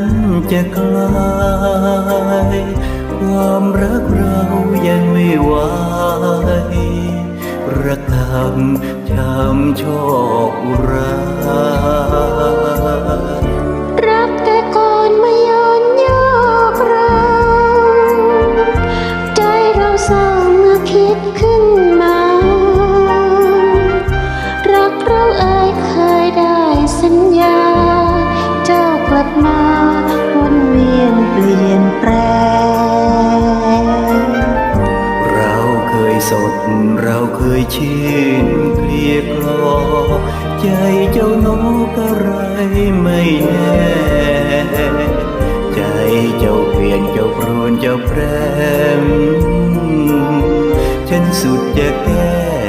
นั้นจะกลายความรักเรายังไม่ไหวระกำช้ำโชคร้ารักแต่ก่อนไม่ย้อนยอกเราใจเราเศร้าเมื่อคิดขึ้นมา รักเราเอ่ยเคยได้สัญญา เจ้ากลับมา สดเราเคยชื่นเคลียกลอใจเจ้านกอะไรไม่แน่ ใจเจ้าเปลี่ยนเจ้าพรวนเจ้าแพรมฉันสุดจะแก้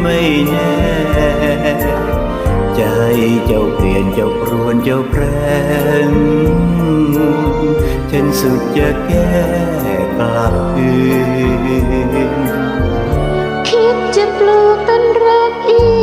ไม่แน่ ใจเจ้าเปลี่ยนเจ้าพรวนเจ้าแปรนฉันสุดจะแก้กลับคืนคิดจะปลูกต้นรักอี